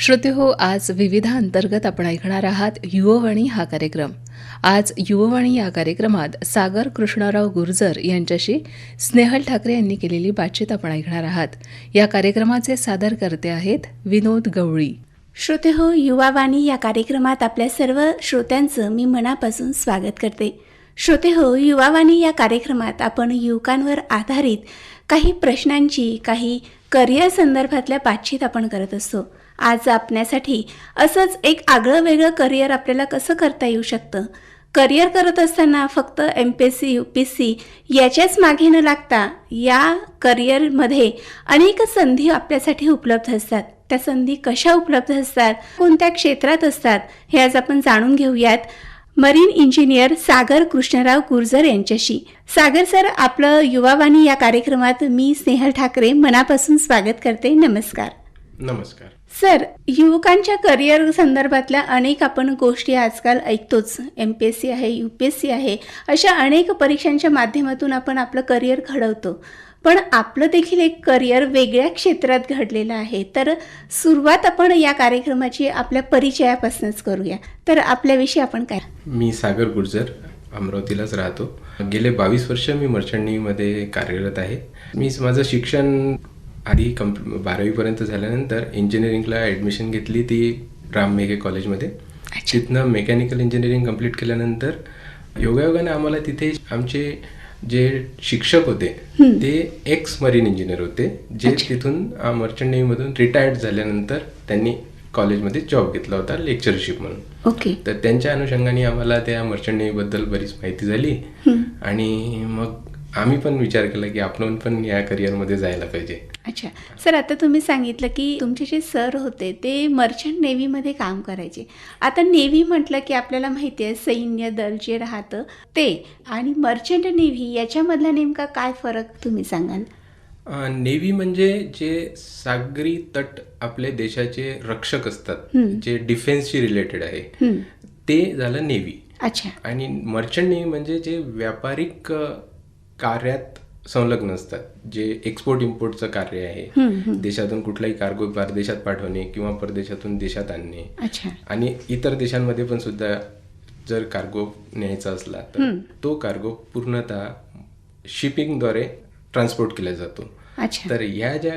श्रोते हो आज विविधांतर्गत आपण ऐकणार आहात युववाणी हा कार्यक्रम. आज युववाणी या कार्यक्रमात सागर कृष्णराव गुर्जर यांच्याशी स्नेहल ठाकरे यांनी केलेली बातचीत आपण ऐकणार आहात. या कार्यक्रमाचे सादर करते आहेत विनोद गवळी. श्रोते हो युवावाणी या कार्यक्रमात आपल्या सर्व श्रोत्यांचं मी मनापासून स्वागत करते. श्रोते हो युवावाणी या कार्यक्रमात आपण युवकांवर आधारित काही प्रश्नांची काही करिअर संदर्भातल्या बातचीत आपण करत असतो. आज आपण्यासाठी असंच एक आगळं वेगळं करिअर आपल्याला कसं करता येऊ शकतं? करिअर करत असताना फक्त M P S C U P S C याच्याच मागे न लागता या करिअरमध्ये अनेक संधी आपल्यासाठी उपलब्ध असतात. त्या संधी कशा उपलब्ध असतात? कोणत्या क्षेत्रात असतात? हे आज आपण जाणून घेऊयात. मरीन इंजिनियर सागर कृष्णराव गुर्जर यांच्याशी. सागर सर आपलं युवावाणी या कार्यक्रमात मी स्नेहल ठाकरे मनापासून स्वागत करते. नमस्कार. नमस्कार. सर युवकांच्या करिअर संदर्भातल्या अनेक आपण गोष्टी आजकाल ऐकतोच. एम पी एस सी आहे यू पी एस सी आहे अशा अनेक परीक्षांच्या माध्यमातून आपण आपलं करिअर घडवतो. पण आपलं देखील एक करिअर वेगळ्या क्षेत्रात घडलेलं आहे. तर सुरुवात आपण या कार्यक्रमाची आपल्या परिचयापासूनच करूया. तर आपल्याविषयी आपण काय? मी सागर गुर्जर अमरावतीलाच राहतो. गेले बावीस वर्ष मी मर्चंट कार्यरत आहे. मी माझं शिक्षण आधी कंप बारावीपर्यंत झाल्यानंतर इंजिनिअरिंगला ॲडमिशन घेतली ती राम मेघे कॉलेजमध्ये तिथनं मेकॅनिकल इंजिनिअरिंग कंप्लीट केल्यानंतर योगायोगाने आम्हाला तिथे आमचे जे शिक्षक होते ते एक्स मरीन इंजिनियर होते जे तिथून मर्चंट नेव्हीमधून रिटायर्ड झाल्यानंतर त्यांनी कॉलेजमध्ये जॉब घेतला होता लेक्चरशिप म्हणून. ओके तर त्यांच्या अनुषंगाने आम्हाला त्या मर्चंट नेव्हीबद्दल बरीच माहिती झाली. आणि मग आम्ही पण विचार केला की आपण पण या करिअरमध्ये जायला पाहिजे. अच्छा. सर आता तुम्ही सांगितलं की तुमचे जे सर होते ते मर्चंट नेव्हीमध्ये काम करायचे. आता नेव्ही म्हटलं की आपल्याला माहिती आहे सैन्य दल जे राहतं ते आणि मर्चंट नेव्ही याच्यामधला नेमका काय फरक तुम्ही सांगाल? नेव्ही म्हणजे जे सागरी तट आपल्या देशाचे रक्षक असतात जे डिफेन्सशी रिलेटेड आहे ते झालं नेव्ही अच्छा. आणि मर्चंट नेव्ही म्हणजे जे व्यापारिक कार्यात संलग्न असतात. जे एक्सपोर्ट इम्पोर्टचं कार्य आहे. देशातून कुठलाही कार्गो परदेशात पाठवणे किंवा परदेशातून देशात आणणे. आणि इतर देशांमध्ये पण सुद्धा जर कार्गो न्यायचा असला तर तो कार्गो पूर्णतः शिपिंगद्वारे ट्रान्सपोर्ट केला जातो. तर ह्या ज्या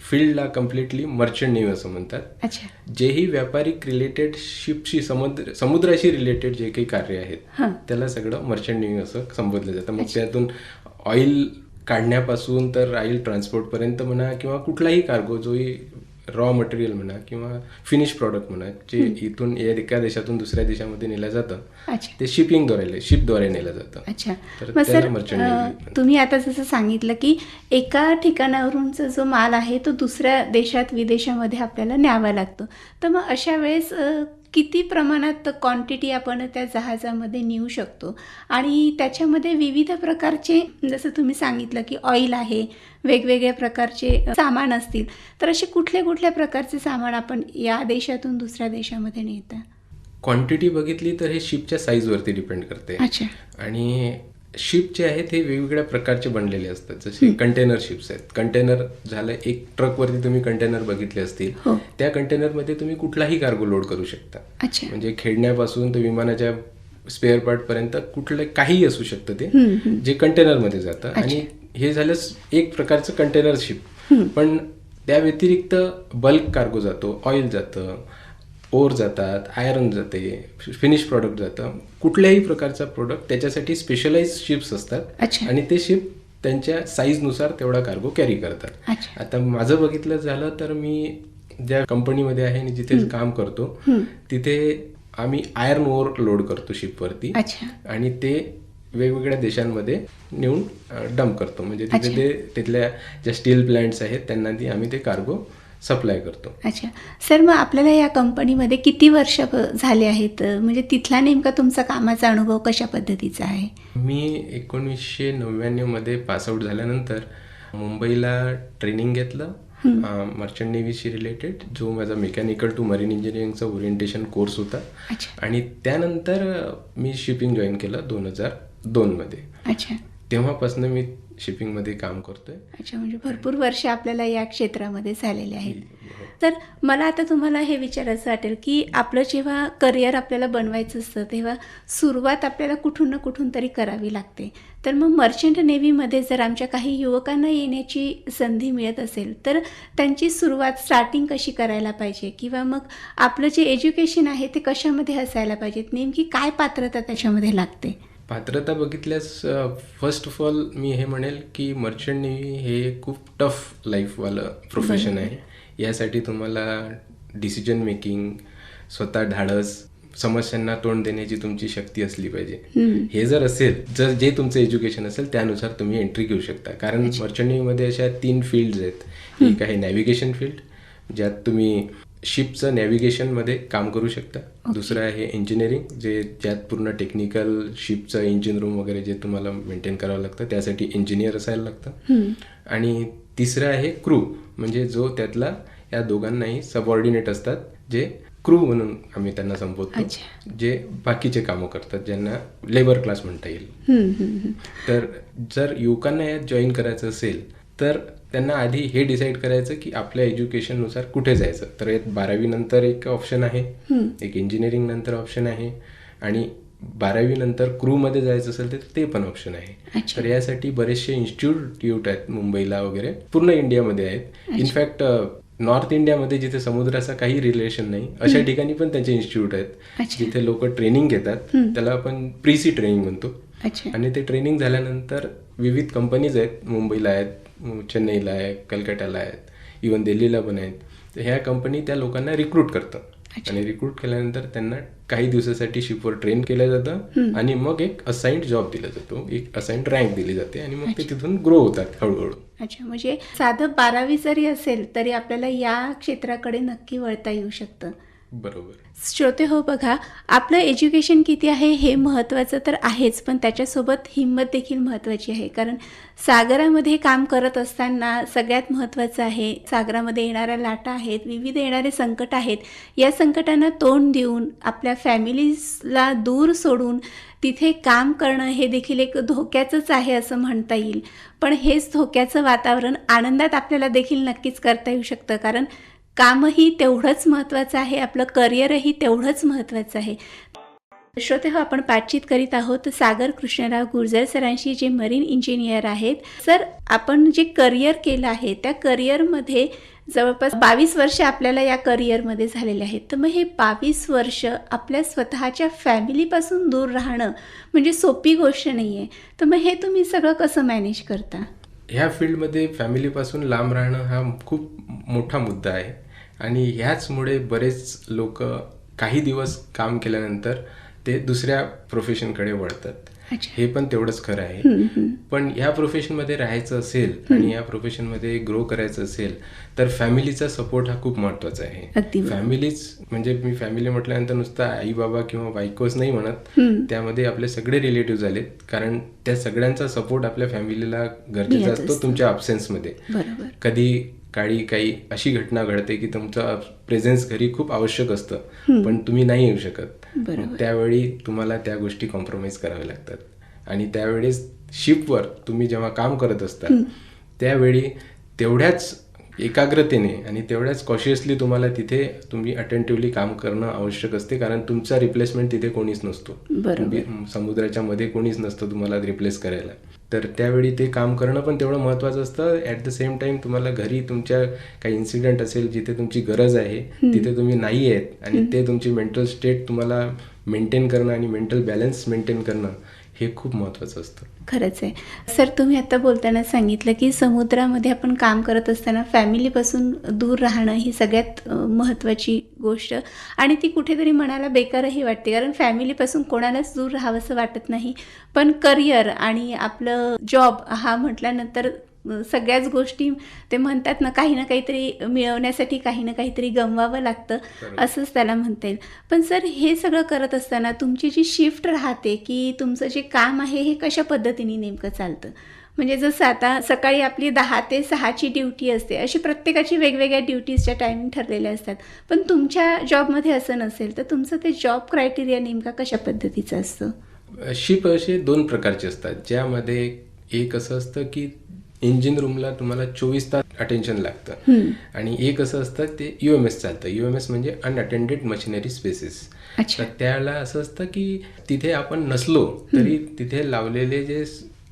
फील्डला कम्प्लिटली मर्चंट नेव्ही असं म्हणतात. जेही व्यापारिक रिलेटेड शिपशी समुद्र समुद्राशी रिलेटेड जे काही कार्य आहेत त्याला सगळं मर्चंट नेव्ही असं संबोधलं जातं. मग त्यातून ऑइल काढण्यापासून तर ऑइल ट्रान्सपोर्टपर्यंत म्हणा किंवा कुठलाही कार्गो जोही रॉ मटेरियल म्हणा किंवा फिनिश प्रॉडक्ट म्हणा जे इथून एका देशातून दुसऱ्या देशामध्ये नेलं जातं अच्छा. ते शिपिंगद्वारे शिपद्वारे नेलं जातं. अच्छा. सर तुम्ही आता जसं सांगितलं की एका ठिकाणावरूनचा जो माल आहे तो दुसऱ्या देशात विदेशामध्ये आपल्याला न्यावा लागतो. तर मग अशा वेळेस किती प्रमाणात क्वांटिटी आपण त्या जहाजामध्ये नेऊ शकतो? आणि त्याच्यामध्ये विविध प्रकारचे जसं तुम्ही सांगितलं की ऑइल आहे वेगवेगळ्या प्रकारचे सामान असतील. तर असे कुठल्या कुठल्या प्रकारचे सामान आपण या देशातून दुसऱ्या देशामध्ये नेता? क्वांटिटी बघितली तर हे शिपच्या साईजवरती डिपेंड करते. अच्छा. आणि शिप जे आहेत हे वेगवेगळ्या प्रकारचे बनलेले असतात. जसे कंटेनर शिप्स आहेत. कंटेनर झालं एक ट्रकवरती तुम्ही कंटेनर बघितले असतील. हो. त्या कंटेनरमध्ये तुम्ही कुठलाही कार्गो लोड करू शकता. म्हणजे खेळण्यापासून तर विमानाच्या स्पेअर पार्ट पर्यंत कुठलं काही असू शकतं ते जे कंटेनरमध्ये जातं. आणि हे झालं एक प्रकारचं कंटेनर शिप पण त्या व्यतिरिक्त बल्क कार्गो जातो ऑइल जातं. ओर जातात आयरन जाते फिनिश प्रॉडक्ट जातं. कुठल्याही प्रकारचा प्रोडक्ट त्याच्यासाठी स्पेशलाइज शिप्स असतात. आणि ते शिप त्यांच्या साईजनुसार तेवढा कार्गो कॅरी करतात. आता माझं बघितलं झालं तर मी ज्या कंपनीमध्ये आहे आणि जिथे काम करतो तिथे आम्ही आयर्न ओर लोड करतो शिपवरती आणि ते वेगवेगळ्या देशांमध्ये नेऊन डम्प करतो. म्हणजे तिथे ते तिथल्या ज्या स्टील प्लांट्स आहेत त्यांना ती आम्ही ते कार्गो सप्लाय करतो. अच्छा. सर मग आपल्याला या कंपनीमध्ये किती वर्ष झाले आहेत? म्हणजे तिथला नेमका तुमचा कामाचा अनुभव कशा पद्धतीचा आहे? मी एकोणीसशे नव्याण्णवमध्ये पासआउट झाल्यानंतर मुंबईला ट्रेनिंग घेतलं. मर्चंट नेव्हीशी रिलेटेड जो माझा मेकॅनिकल टू मरीन इंजिनिअरिंगचा ओरिएंटेशन कोर्स होता. अच्छा. आणि त्यानंतर मी शिपिंग जॉईन केलं दोन हजार दोनमध्ये. अच्छा. तेव्हापासून मी शिपिंगमध्ये काम करतोय. अच्छा म्हणजे भरपूर वर्ष आपल्याला या क्षेत्रामध्ये झालेले आहेत. तर मला आता तुम्हाला हे विचारायचं वाटेल की आपलं जेव्हा करिअर आपल्याला बनवायचं असतं तेव्हा सुरुवात आपल्याला कुठून ना कुठून तरी करावी लागते. तर मग मर्चंट नेव्हीमध्ये जर आमच्या काही युवकांना येण्याची संधी मिळत असेल तर त्यांची सुरुवात स्टार्टिंग कशी करायला पाहिजे? किंवा मग आपलं जे एज्युकेशन आहे ते कशामध्ये असायला पाहिजेत? नेमकी काय पात्रता त्याच्यामध्ये लागते? पात्रता बघितल्यास फर्स्ट ऑफ ऑल मी हे म्हणेल की मर्चंट नेव्ही हे खूप टफ लाईफवालं प्रोफेशन आहे. यासाठी तुम्हाला डिसिजन मेकिंग स्वतः धाडस समस्यांना तोंड देण्याची तुमची शक्ती असली पाहिजे. हे जर असेल जर जे तुमचं एज्युकेशन असेल त्यानुसार तुम्ही एंट्री घेऊ शकता. कारण मर्चंट नेव्हीमध्ये अशा तीन फील्ड्स आहेत. एक आहे नॅव्हिगेशन फील्ड ज्यात तुम्ही शिपचं नॅव्हिगेशनमध्ये काम करू शकता. दुसरं आहे इंजिनिअरिंग जे ज्यात पूर्ण टेक्निकल शिपचं इंजिन रूम वगैरे जे तुम्हाला मेंटेन करावं लागतं त्यासाठी इंजिनियर असायला लागतं. आणि तिसरं आहे क्रू म्हणजे जो त्यातला या दोघांनाही सबऑर्डिनेट असतात जे क्रू म्हणून आम्ही त्यांना संबोधतो. जे बाकीचे कामं करतात ज्यांना लेबर क्लास म्हणता येईल. तर जर युवकांना यात जॉईन करायचं असेल तर त्यांना आधी हे डिसाईड करायचं की आपल्या एज्युकेशननुसार कुठे जायचं. तर यात बारावी नंतर एक ऑप्शन आहे एक इंजिनिअरिंग नंतर ऑप्शन आहे आणि बारावी नंतर क्रूमध्ये जायचं असेल तर ते पण ऑप्शन आहे. तर यासाठी बरेचसे इन्स्टिट्यूट आहेत मुंबईला वगैरे पूर्ण इंडियामध्ये आहेत. इनफॅक्ट नॉर्थ इंडियामध्ये जिथे समुद्राचा काही रिलेशन नाही अशा ठिकाणी पण त्यांचे इन्स्टिट्यूट आहेत. जिथे लोक ट्रेनिंग घेतात त्याला आपण प्रीसी ट्रेनिंग म्हणतो. आणि ते ट्रेनिंग झाल्यानंतर विविध कंपनीज आहेत मुंबईला आहेत चेन्नईला आहे कलकत्याला आहेत इवन दिल्लीला पण आहेत. तर ह्या कंपनी त्या लोकांना रिक्रूट करतात. आणि रिक्रूट केल्यानंतर त्यांना काही दिवसासाठी शिपवर ट्रेन केलं जातं आणि मग एक असाइंड जॉब दिला जातो. एक असाइंड रँक दिली जाते आणि मग ते तिथून ग्रो होतात हळूहळू. अच्छा म्हणजे साधं बारावी जरी असेल तरी आपल्याला या क्षेत्राकडे नक्की वळता येऊ शकतं. बरोबर. श्रोते हो बघा आपलं एज्युकेशन किती आहे हे महत्त्वाचं तर आहेच पण त्याच्यासोबत हिंमत देखील महत्त्वाची आहे. कारण सागरामध्ये काम करत असताना सगळ्यात महत्त्वाचं आहे सागरामध्ये येणाऱ्या लाटा आहेत विविध येणारे संकट आहेत या संकटांना तोंड देऊन आपल्या फॅमिलीजला दूर सोडून तिथे काम करणं हे देखील एक धोक्याचंच आहे असं म्हणता येईल. पण हेच धोक्याचं वातावरण आनंदात आपल्याला देखील नक्कीच करता येऊ शकतं. कारण कामही तेवढंच महत्त्वाचं आहे आपलं करिअरही तेवढंच महत्त्वाचं आहे. श्रोते हो आपण बातचीत करीत आहोत सागर कृष्णराव गुर्जर सरांशी जे मरीन इंजिनियर आहेत. सर आपण जे करिअर केलं आहे त्या करिअरमध्ये जवळपास बावीस वर्ष आपल्याला या करिअरमध्ये झालेले आहेत. तर मग हे बावीस वर्ष आपल्या स्वतःच्या फॅमिलीपासून दूर राहणं म्हणजे सोपी गोष्ट नाही आहे तर मग हे तुम्ही सगळं कसं मॅनेज करता? ह्या फील्डमध्ये फॅमिलीपासून लांब राहणं हा खूप मोठा मुद्दा आहे. आणि ह्याचमुळे बरेच लोक काही दिवस काम केल्यानंतर ते दुसऱ्या प्रोफेशनकडे वळतात. हे पण तेवढंच खरं आहे. पण ह्या प्रोफेशनमध्ये राहायचं असेल आणि या प्रोफेशनमध्ये ग्रो करायचं असेल तर फॅमिलीचा सपोर्ट हा खूप महत्त्वाचा आहे. फॅमिलीच म्हणजे मी फॅमिली म्हटल्यानंतर नुसतं आई बाबा किंवा बायकोच नाही म्हणत. त्यामध्ये आपले सगळे रिलेटिव्ह झालेत कारण त्या सगळ्यांचा सपोर्ट आपल्या फॅमिलीला गरजेचा असतो. तुमच्या अब्सेन्समध्ये कधी काळी काही अशी घटना घडते की तुमचं प्रेझेन्स घरी खूप आवश्यक असतं पण तुम्ही नाही येऊ शकत. त्यावेळी तुम्हाला त्या गोष्टी कॉम्प्रोमाइज कराव्या लागतात. आणि त्यावेळेस शिपवर तुम्ही जेव्हा काम करत असता त्यावेळी तेवढ्याच एकाग्रतेने आणि तेवढ्याच कॉशियसली तुम्हाला तिथे तुम्ही अटेंटिव्हली काम करणं आवश्यक असते कारण तुमचा रिप्लेसमेंट तिथे कोणीच नसतो. समुद्राच्या मध्ये कोणीच नसतं तुम्हाला रिप्लेस करायला. तर त्यावेळी ते काम करणं पण तेवढं महत्त्वाचं असतं. ॲट द सेम टाइम तुम्हाला घरी तुमच्या काही इन्सिडेंट असेल जिथे तुमची गरज आहे तिथे तुम्ही नाही आहेत आणि ते तुमची मेंटल स्टेट तुम्हाला मेंटेन करणं आणि मेंटल बॅलन्स मेंटेन करणं हे खूप महत्त्वाचं असतं. खरंच आहे. सर तुम्ही आता बोलताना सांगितलं की समुद्रामध्ये आपण काम करत असताना फॅमिलीपासून दूर राहणं ही सगळ्यात महत्वाची महत्त्वाची गोष्ट. आणि ती कुठेतरी मनाला बेकारही वाटते कारण फॅमिलीपासून कोणालाच दूर राहावंसं वाटत नाही. पण करिअर आणि आपलं जॉब हा म्हटल्यानंतर सगळ्याच गोष्टी ते म्हणतात ना काही ना काहीतरी मिळवण्यासाठी काही ना काहीतरी गमवावं लागतं असंच त्याला म्हणता येईल. पण सर हे सगळं करत असताना तुमची जी शिफ्ट राहते की तुमचं जे काम आहे हे कशा पद्धतीने नेमकं चालतं? म्हणजे जसं आता सकाळी आपली दहा ते सहाची ड्युटी असते अशी प्रत्येकाची वेगवेगळ्या ड्युटीजच्या टायमिंग ठरलेल्या असतात. पण तुमच्या जॉबमध्ये असं नसेल तर तुमचं ते जॉब क्रायटेरिया नेमका कशा पद्धतीचं असतं? शिप असे दोन प्रकारचे असतात. ज्यामध्ये एक असं असतं की इंजिन रूमला तुम्हाला चोवीस तास अटेन्शन लागतं. आणि एक असं असतं ते यू एम एस चालतं. यू एम एस म्हणजे अनअटेंडेड मशिनरी स्पेसेस अच्छा. तर त्याला असं असतं की तिथे आपण नसलो तरी तिथे लावलेले जे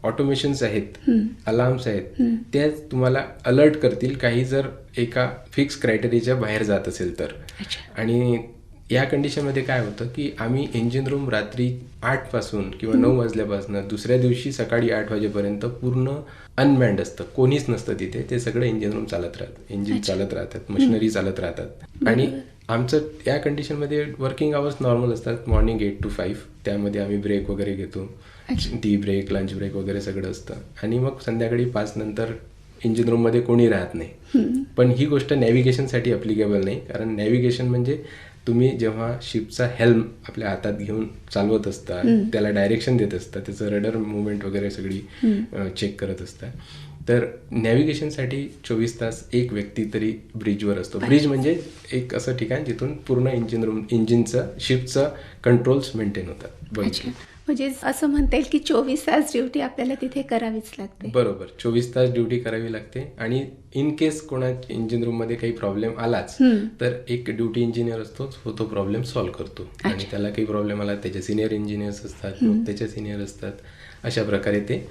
ऑटोमेशन्स आहेत अलार्म्स आहेत ते तुम्हाला अलर्ट करतील. काही जर एका फिक्स क्रायटेरियाच्या बाहेर जात असेल तर. आणि या कंडिशनमध्ये काय होतं की आम्ही इंजिन रूम रात्री आठपासून किंवा नऊ वाजल्यापासून दुसऱ्या दिवशी सकाळी आठ वाजेपर्यंत पूर्ण अनमॅन्ड असतं. कोणीच नसतं तिथे. ते सगळं इंजिन रूम चालत राहतं. इंजिन चालत राहतात. मशिनरी चालत राहतात. आणि आमचं या कंडिशनमध्ये वर्किंग आवर्स नॉर्मल असतात. मॉर्निंग एट टू फाईव्ह त्यामध्ये आम्ही ब्रेक वगैरे घेतो. टी ब्रेक लंच ब्रेक वगैरे सगळं असतं. आणि मग संध्याकाळी पाच नंतर इंजिन रूममध्ये कोणी राहत नाही. पण ही गोष्ट नॅव्हिगेशनसाठी अप्लिकेबल नाही. कारण नॅव्हिगेशन म्हणजे तुम्ही जेव्हा शिपचा हेल्म आपल्या हातात घेऊन चालवत असता त्याला डायरेक्शन देत असता त्याचं रडर मुवमेंट वगैरे सगळी चेक करत असता. तर नॅव्हिगेशनसाठी चोवीस तास एक व्यक्ती तरी ब्रिजवर असतो. ब्रिज म्हणजे एक असं ठिकाण जिथून पूर्ण इंजिन रूम इंजिनचं शिपचं कंट्रोल्स मेंटेन होतात. बघितलं म्हणजे असं म्हणता येईल की चोवीस तास ड्युटी आपल्याला तिथे करावीच लागते. बरोबर. चोवीस तास ड्युटी करावी लागते. आणि इन केस कोणा इंजिन रूममध्ये काही प्रॉब्लेम आलाच तर एक ड्युटी इंजिनियर असतोच. हो तो प्रॉब्लेम सॉल्व्ह करतो. आणि त्याला काही प्रॉब्लेम आला त्याचे सिनियर इंजिनियर्स असतात मग त्याचे सिनियर असतात. अशा प्रकारे ते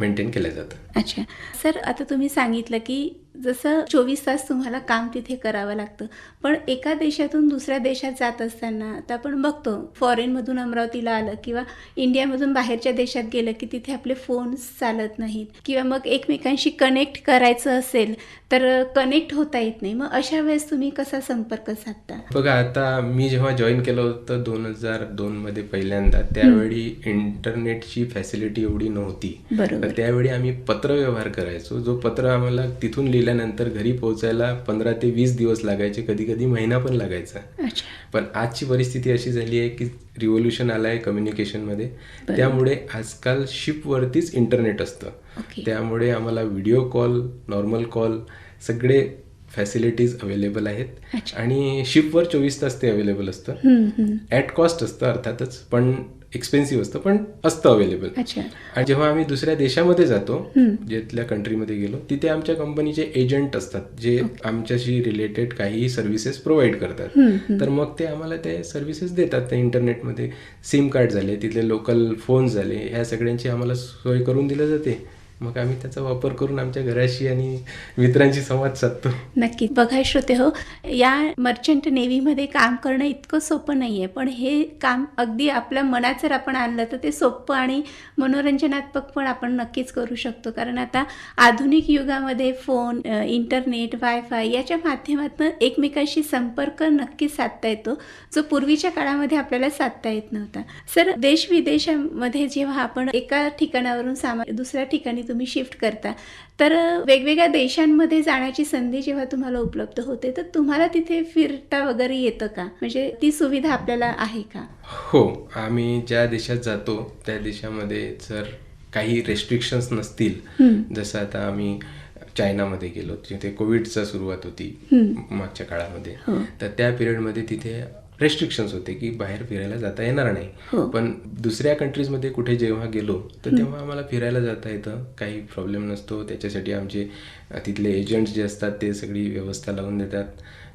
मेंटेन केलं जातं अच्छा. सर आता तुम्ही सांगितलं की जसं चोवीस तास तुम्हाला काम तिथे करावं लागतं. पण एका देशातून दुसऱ्या देशात जात असताना आता आपण बघतो फॉरेनमधून अमरावतीला आलं किंवा इंडियामधून बाहेरच्या देशात गेलं की तिथे आपले फोन्स चालत नाहीत. किंवा मग एकमेकांशी कनेक्ट करायचं असेल तर कनेक्ट होता येत नाही. मग अशा वेळेस तुम्ही कसा संपर्क साधता? बघा आता मी जेव्हा जॉईन केलं होतं दोन हजार दोन मध्ये पहिल्यांदा त्यावेळी इंटरनेटची फॅसिलिटी एवढी नव्हती. बरोबर. त्यावेळी आम्ही पत्र व्यवहार करायचो. जो पत्र आम्हाला तिथून लिहिल्यानंतर घरी पोहोचायला पंधरा ते वीस दिवस लागायचे कधी कधी महिना पण लागायचा. पण आजची परिस्थिती अशी झाली आहे की रिव्होल्युशन आलं आहे कम्युनिकेशनमध्ये त्यामुळे आजकाल शिपवरतीच इंटरनेट असतं. त्यामुळे आम्हाला व्हिडिओ कॉल नॉर्मल कॉल सगळे फॅसिलिटीज अवेलेबल आहेत. आणि शिपवर चोवीस तास ते अवेलेबल असतं. ॲट कॉस्ट असतं अर्थातच. पण एक्सपेन्सिव्ह असतं पण असतं अवेलेबल आणि जेव्हा आम्ही दुसऱ्या देशामध्ये जातो जिथल्या कंट्रीमध्ये गेलो तिथे आमच्या कंपनीचे एजंट असतात जे आमच्याशी रिलेटेड काही सर्व्हिसेस प्रोव्हाइड करतात. तर मग ते आम्हाला ते सर्व्हिसेस देतात त्या इंटरनेटमध्ये सिम कार्ड झाले तिथले लोकल फोन झाले ह्या सगळ्यांची आम्हाला सोय करून दिलं जाते. मग आम्ही त्याचा वापर करून आमच्या घराशी आणि मित्रांशी संवाद साधतो. नक्की. बघा श्रोते हो या मर्चंट नेव्हीमध्ये काम करणं इतकं सोपं नाही आहे पण हे काम अगदी आपल्या मनात जर आपण आणलं तर ते सोपं आणि मनोरंजनात्मक पण आपण नक्कीच करू शकतो. कारण आता आधुनिक युगामध्ये फोन इंटरनेट वायफाय याच्या माध्यमातून एकमेकांशी संपर्क नक्कीच साधता येतो जो पूर्वीच्या काळामध्ये आपल्याला साधता येत नव्हता. सर देश विदेशामध्ये जेव्हा आपण एका ठिकाणावरून सामा दुसऱ्या ठिकाणी तुम्ही शिफ्ट करता. तर वेगवेगळ्या देशांमध्ये जाण्याची संधी जेव्हा तुम्हाला उपलब्ध होते तर तुम्हाला तिथे फिरता वगैरे येतं का? म्हणजे ती सुविधा आपल्याला आहे का? हो आम्ही ज्या देशात जातो त्या देशामध्ये जर काही रेस्ट्रिक्शन्स नसतील जसं आता आम्ही चायनामध्ये गेलो जिथे कोविडचा सुरुवात होती मागच्या काळामध्ये तर त्या पिरियडमध्ये तिथे रेस्ट्रिक्शन्स होते की बाहेर फिरायला जाता येणार नाही. पण दुसऱ्या कंट्रीजमध्ये कुठे जेव्हा गेलो तर तेव्हा आम्हाला फिरायला जाता येतं. काही प्रॉब्लेम नसतो. त्याच्यासाठी आमचे तिथले एजंट्स जे असतात ते सगळी व्यवस्था लावून देतात.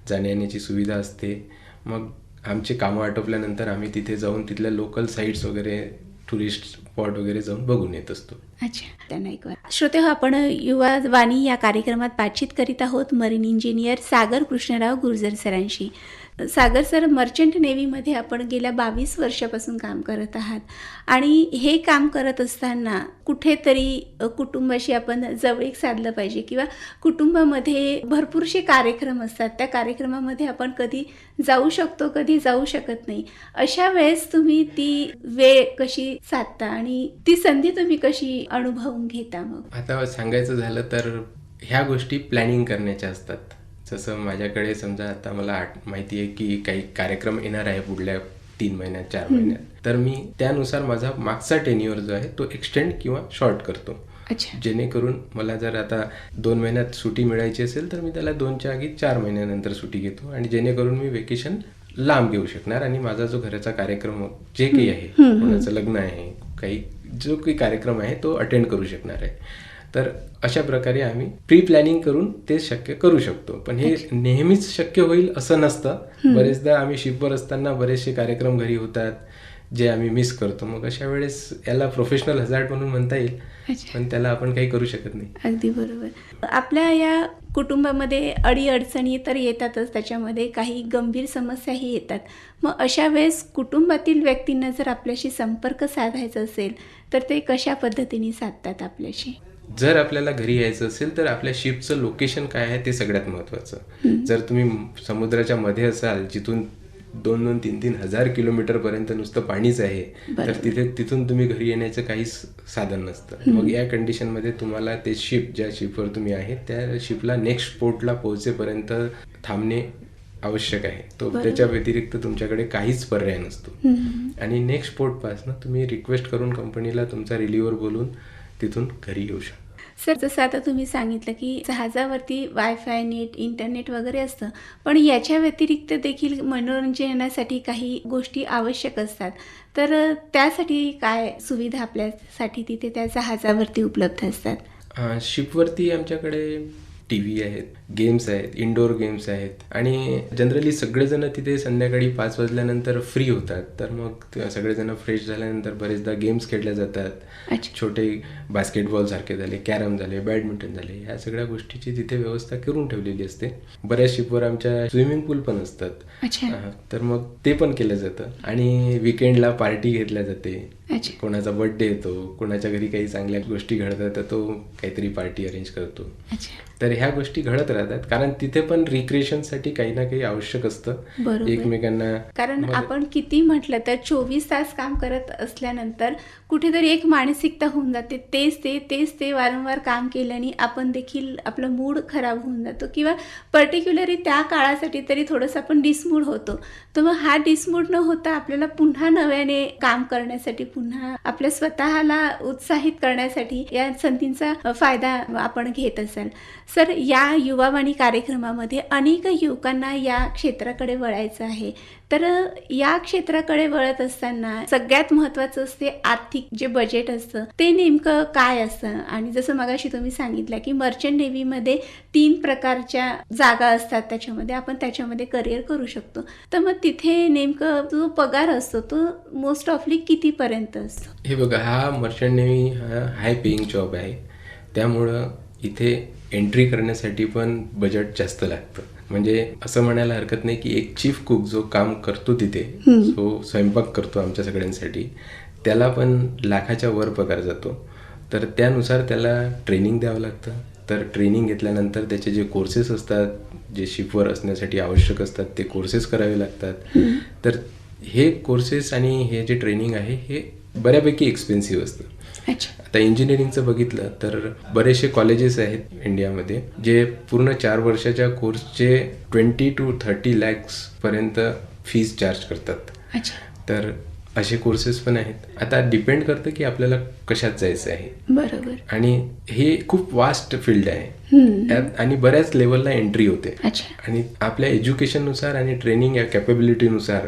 जाण्या येण्याची सुविधा असते. मग आमचे कामं आटोपल्यानंतर आम्ही तिथे जाऊन तिथल्या लोकल साईट्स वगैरे टुरिस्ट स्पॉट वगैरे जाऊन बघून येत असतो. अच्छा. त्यांना एक वेळ. श्रोते हो आपण युवा वाणी या कार्यक्रमात बातचीत करीत आहोत मरीन इंजिनियर सागर कृष्णराव गुर्जर सरांशी. सागर सर मर्चंट नेव्हीमध्ये आपण गेल्या बावीस वर्षापासून काम करत आहात. आणि हे काम करत असताना कुठेतरी कुटुंबाशी आपण जवळीक साधलं पाहिजे किंवा कुटुंबामध्ये भरपूरसे कार्यक्रम असतात. त्या कार्यक्रमामध्ये आपण कधी जाऊ शकतो कधी जाऊ शकत नाही. अशा वेळेस तुम्ही ती वेळ कशी साधता आणि ती संधी तुम्ही कशी अनुभवून घेता मग? आता सांगायचं झालं तर ह्या गोष्टी प्लॅनिंग करण्याच्या असतात. जसं माझ्याकडे समजा आता मला आठ माहिती आहे की काही कार्यक्रम येणार आहे पुढल्या तीन महिन्यात चार महिन्यात. तर मी त्यानुसार माझा मागचा टेन्युअर जो आहे तो एक्सटेंड किंवा शॉर्ट करतो. जेणेकरून मला जर आता दोन महिन्यात सुट्टी मिळायची असेल तर मी त्याला दोनच्या आगी चार महिन्यानंतर सुट्टी घेतो. आणि जेणेकरून मी वेकेशन लांब घेऊ शकणार आणि माझा जो घराचा कार्यक्रम जे काही आहे कोणाचं लग्न आहे काही जो काही कार्यक्रम आहे तो अटेंड करू शकणार आहे. तर अशा प्रकारे आम्ही प्री प्लॅनिंग करून ते शक्य करू शकतो. पण हे नेहमीच शक्य होईल असं नसतं. बरेचदा आम्ही शिपवर असताना बरेचसे कार्यक्रम घरी होतात जे आम्ही मिस करतो. मग अशा वेळेस याला प्रोफेशनल हजार्ड म्हणून म्हणता येईल पण त्याला आपण काही करू शकत नाही. अगदी बरोबर. आपल्या या कुटुंबामध्ये अडीअडचणी तर येतातच. त्याच्यामध्ये काही गंभीर समस्याही येतात. मग अशा वेळेस कुटुंबातील व्यक्तींना जर आपल्याशी संपर्क साधायचा असेल तर ते कशा पद्धतीने साधतात आपल्याशी? जर आपल्याला घरी यायचं असेल तर आपल्या शिपचं लोकेशन काय आहे ते सगळ्यात महत्त्वाचं जर तुम्ही समुद्राच्या मध्ये असाल जिथून दोन दोन तीन तीन हजार किलोमीटर पर्यंत नुसतं पाणीच आहे तर तिथे तिथून तुम्ही घरी येण्याचं काहीच साधन नसतं. मग या कंडिशनमध्ये तुम्हाला ते शिप ज्या शिपवर तुम्ही आहे त्या शिपला नेक्स्ट पोर्टला पोहोचेपर्यंत थांबणे आवश्यक आहे. तो त्याच्या व्यतिरिक्त तुमच्याकडे काहीच पर्याय नसतो. आणि नेक्स्ट पोर्टपासनं तुम्ही रिक्वेस्ट करून कंपनीला तुमचा रिलीवर बोलून तिथून घरी येऊ शकता. सर जसं आता तुम्ही सांगितलं की जहाजावरती वायफाय नेट इंटरनेट वगैरे असतं पण याच्या व्यतिरिक्त देखील मनोरंजनासाठी काही गोष्टी आवश्यक असतात. तर त्यासाठी काय सुविधा आपल्यासाठी तिथे त्या जहाजावरती उपलब्ध असतात? शिपवरती आमच्याकडे टी व्ही आहेत गेम्स आहेत इंडोर गेम्स आहेत. आणि जनरली सगळेजण तिथे संध्याकाळी पाच वाजल्यानंतर फ्री होतात. तर मग सगळेजण फ्रेश झाल्यानंतर बरेचदा गेम्स खेळल्या जातात. छोटे बास्केटबॉल सारखे झाले कॅरम झाले बॅडमिंटन झाले ह्या सगळ्या गोष्टीची तिथे व्यवस्था करून ठेवलेली असते. बऱ्याच शिपवर आमच्या स्विमिंग पूल पण असतात. तर मग ते पण केलं जातं. आणि विकेंडला पार्टी घेतल्या जाते. कोणाचा बर्थडे येतो कोणाच्या घरी काही चांगल्या गोष्टी घडतात तर तो काहीतरी पार्टी अरेंज करतो. तर ह्या गोष्टी घडत राहतात. कारण तिथे पण रिक्रिएशनसाठी काही ना काही आवश्यक असतं. एकमेकांना कारण आपण किती म्हटलं तर चोवीस तास काम करत असल्यानंतर कुठेतरी एक मानसिकता होऊन जाते. तेच ते तेच ते वारंवार काम केल्याने आपण देखील आपलं मूड खराब होऊन जातो किंवा पर्टिक्युलरली त्या काळासाठी तरी थोडंसं आपण डिसमूड होतो. तर मग हा डिसमूड न होता आपल्याला पुन्हा नव्याने काम करण्यासाठी पुन्हा आपल्या स्वतःला उत्साहित करण्यासाठी या संधींचा फायदा आपण घेत असाल. सर या युवावाणी कार्यक्रमामध्ये अनेक युवकांना या क्षेत्राकडे वळायचं आहे. तर या क्षेत्राकडे वळत असताना सगळ्यात महत्त्वाचं असते आर्थिक जे बजेट असतं ते नेमकं काय असतं? आणि जसं मगाशी तुम्ही सांगितलं की मर्चंट नेव्हीमध्ये तीन प्रकारच्या जागा असतात त्याच्यामध्ये आपण त्याच्यामध्ये करिअर करू शकतो. तर मग तिथे नेमकं जो पगार असतो तो मोस्ट ऑफली कितीपर्यंत असतो? हे बघा हा मर्चंट नेव्ही हा हाय पेईंग जॉब आहे. त्यामुळं इथे एंट्री करण्यासाठी पण बजेट जास्त लागतं. म्हणजे असं म्हणायला हरकत नाही की एक चीफ कुक जो काम करतो तिथे जो स्वयंपाक करतो आमच्या सगळ्यांसाठी त्याला पण लाखाच्या वर पगार जातो. तर त्यानुसार त्याला ट्रेनिंग द्यावं लागतं. तर ट्रेनिंग घेतल्यानंतर त्याचे जे कोर्सेस असतात जे शिपवर असण्यासाठी आवश्यक असतात ते कोर्सेस करावे लागतात. तर हे कोर्सेस आणि हे जे ट्रेनिंग आहे हे बऱ्यापैकी एक्सपेन्सिव्ह असतं. आता इंजिनिअरिंगचं बघितलं तर बरेचसे कॉलेजेस आहेत इंडियामध्ये जे पूर्ण चार वर्षाच्या कोर्सचे ट्वेंटी टू थर्टी लॅक्सपर्यंत फीज चार्ज करतात. तर असे कोर्सेस पण आहेत. आता डिपेंड करतं की आपल्याला कशात जायचं आहे. बरोबर. आणि हे खूप वास्ट फील्ड आहे. आणि बऱ्याच लेवलला एंट्री होते. आणि आपल्या एज्युकेशननुसार आणि ट्रेनिंग या कॅपेबिलिटीनुसार.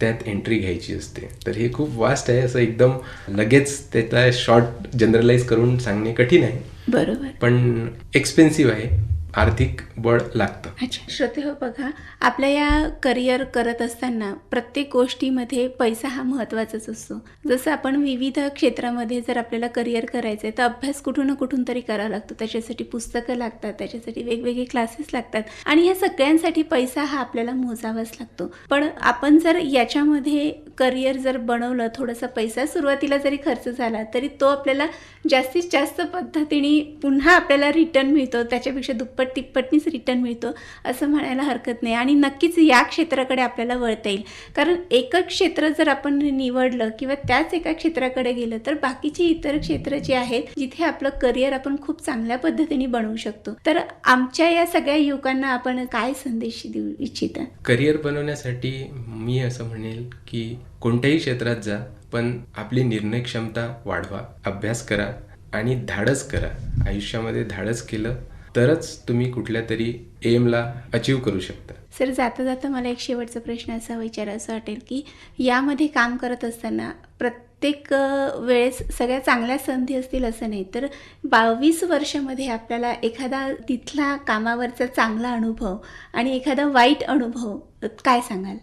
त्यात एंट्री घ्यायची असते. तर हे खूप वास्ट आहे असं एकदम लगेच त्याचा शॉर्ट जनरलाइज करून सांगणे कठीण आहे. बरोबर. पण एक्सपेन्सिव्ह आहे. आर्थिक बळ लागतं. अच्छा श्रोते हो बघा आपल्या या करिअर करत असताना प्रत्येक गोष्टीमध्ये पैसा हा महत्त्वाचाच असतो. जसं आपण विविध क्षेत्रामध्ये जर आपल्याला करिअर करायचं आहे तर अभ्यास कुठून ना कुठून तरी करावा लागतो. त्याच्यासाठी पुस्तकं लागतात त्याच्यासाठी वेगवेगळे क्लासेस लागतात आणि ह्या सगळ्यांसाठी पैसा हा आपल्याला मोजावाच लागतो. पण आपण जर याच्यामध्ये करिअर जर बनवलं थोडासा पैसा सुरुवातीला जरी खर्च झाला तरी तो आपल्याला जास्तीत जास्त पद्धतीने पुन्हा आपल्याला रिटर्न मिळतो. त्याच्यापेक्षा दुप्पट तिप्पटनीच रिटर्न मिळतो असं म्हणायला हरकत नाही. आणि नक्कीच या क्षेत्राकडे आपल्याला वळता येईल. कारण एकच क्षेत्र जर आपण निवडलं किंवा त्याच एका क्षेत्राकडे गेलं तर बाकीची इतर क्षेत्र जी आहेत जिथे आपलं करिअर आपण खूप चांगल्या पद्धतीने बनवू शकतो. तर आमच्या या सगळ्या युवकांना आपण काय संदेश देऊ इच्छिता? करिअर बनवण्यासाठी मी असं म्हणेल की कोणत्याही क्षेत्रात जा पण आपली निर्णय क्षमता वाढवा अभ्यास करा आणि धाडस करा. आयुष्यामध्ये धाडस केलं तरच तुम्ही कुठल्या तरी एमला अचीव करू शकता. सर जाता जाता मला एक शेवटचा प्रश्न असा विचारायचा वाटेल की यामध्ये काम करत असताना प्रत्येक वेळेस सगळ्या चांगल्या संधी असतील असं नाही तर बावीस वर्षामध्ये आपल्याला एखादा तिथला कामावरचा चांगला अनुभव आणि एखादा वाईट अनुभव काय सांगाल?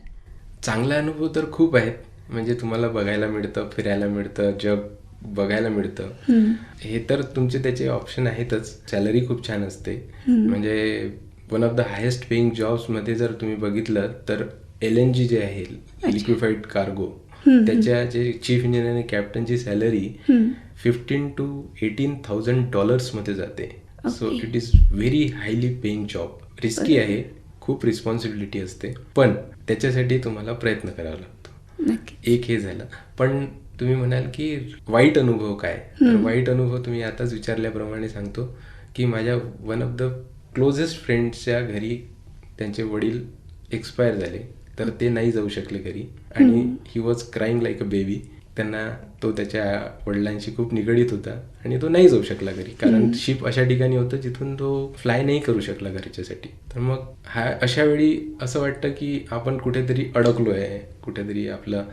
चांगला अनुभव तर खूप आहेत म्हणजे तुम्हाला बघायला मिळतं फिरायला मिळतं जग बघायला मिळतं. हे तर तुमचे त्याचे ऑप्शन आहेतच. सॅलरी खूप छान असते. म्हणजे one of the highest paying जॉब्समध्ये जर तुम्ही बघितलं तर एल एन जी जे आहे लिक्विफाईड कार्गो त्याच्या जे चीफ इंजिनियर आणि कॅप्टनची salary fifteen to eighteen thousand डॉलर्समध्ये जाते. So. It is very highly paying job risky आहे. खूप रिस्पॉन्सिबिलिटी असते. पण त्याच्यासाठी तुम्हाला प्रयत्न करावा लागतो. एक हे झालं. पण तुम्ही म्हणाल की वाईट अनुभव काय? तर वाईट अनुभव तुम्ही आताच विचारल्याप्रमाणे सांगतो की माझ्या वन ऑफ द क्लोजेस्ट फ्रेंड्सच्या घरी त्यांचे वडील एक्सपायर झाले. तर ते नाही जाऊ शकले घरी. आणि he was crying like a baby त्यांना तो त्याच्या वडिलांशी खूप निगडीत होता आणि तो नाही जाऊ शकला घरी. कारण शिप अशा ठिकाणी होतं जिथून तो फ्लाय नाही करू शकला घरच्यासाठी. तर मग हा अशा वेळी असं वाटतं की आपण कुठेतरी अडकलो आहे कुठेतरी आपलं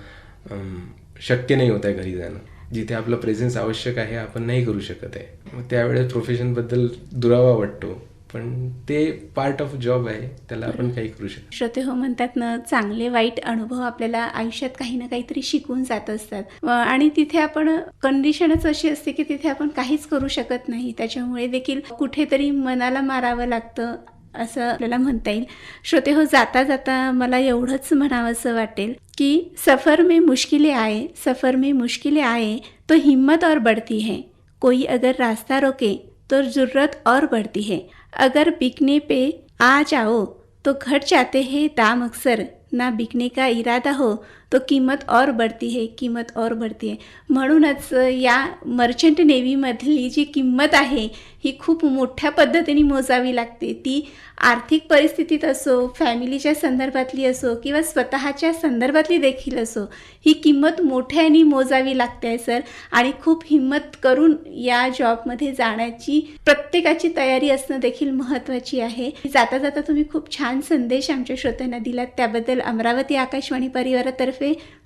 शक्य नाही होत आहे घरी जाणं. जिथे आपलं प्रेझेन्स आवश्यक आहे आपण नाही करू शकत आहे. मग त्यावेळेस प्रोफेशनबद्दल दुरावा वाटतो. पण ते पार्ट ऑफ जॉब आहे त्याला आपण काही करू शकतो श्रोते हो म्हणतात ना चांगले वाईट अनुभव आपल्याला आयुष्यात काही ना काहीतरी शिकून जात असतात. आणि तिथे आपण कंडिशनच अशी असते की तिथे आपण काहीच करू शकत नाही. त्याच्यामुळे देखील कुठेतरी मनाला मारावं लागतं असं आपल्याला म्हणता येईल. श्रोते हो जाता जाता मला एवढंच म्हणावंसं वाटेल की सफ़र में मुश्किलें आए सफ़र में मुश्किलें आए तो हिम्मत और बढ़ती है। कोई अगर रास्ता रोके तो ज़रूरत और बढ़ती है। अगर बिकने पे आ जाओ तो घट जाते हैं दाम अक्सर। ना बिकने का इरादा हो तो किंमत और बढ़ती है किंमत और बढ़ती आहे म्हणूनच या मर्चंट नेव्हीमधली जी किंमत आहे ही खूप मोठ्या पद्धतीने मोजावी लागते. ती आर्थिक परिस्थितीत असो फॅमिलीच्या संदर्भातली असो किंवा स्वतःच्या संदर्भातली देखील असो ही किंमत मोठ्याने मोजावी लागते आहे सर. आणि खूप हिंमत करून या जॉबमध्ये जाण्याची प्रत्येकाची तयारी असणं देखील महत्त्वाची आहे. जाता जाता तुम्ही खूप छान संदेश आमच्या श्रोत्यांना दिलात. त्याबद्दल अमरावती आकाशवाणी परिवारातर्फे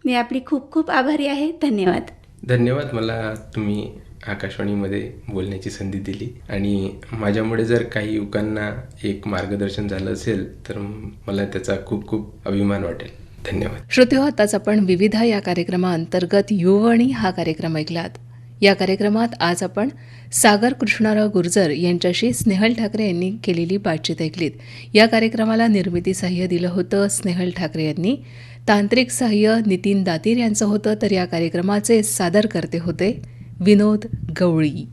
मी आपली खूप खूप आभारी आहे. धन्यवाद. धन्यवाद. मला तुम्ही आकाशवाणीमध्ये बोलण्याची संधी दिली. आणि माझ्यामुळे जर काही युवकांना एक मार्गदर्शन झालं असेल तर मला त्याचा खूप खूप अभिमान वाटेल. धन्यवाद. श्रोते हो आताच आपण विविधा या कार्यक्रमाअंतर्गत युवणी हा कार्यक्रम ऐकलात. या कार्यक्रमात आज आपण सागर कृष्णाराव गुर्जर यांच्याशी स्नेहल ठाकरे यांनी केलेली बातचीत ऐकलीत. या कार्यक्रमाला निर्मिती सहाय्य दिलं होतं स्नेहल ठाकरे यांनी. तांत्रिक सहाय्य नितीन दातीर यांचं होतं तर या कार्यक्रमाचे सादरकर्ते होते विनोद गवळी.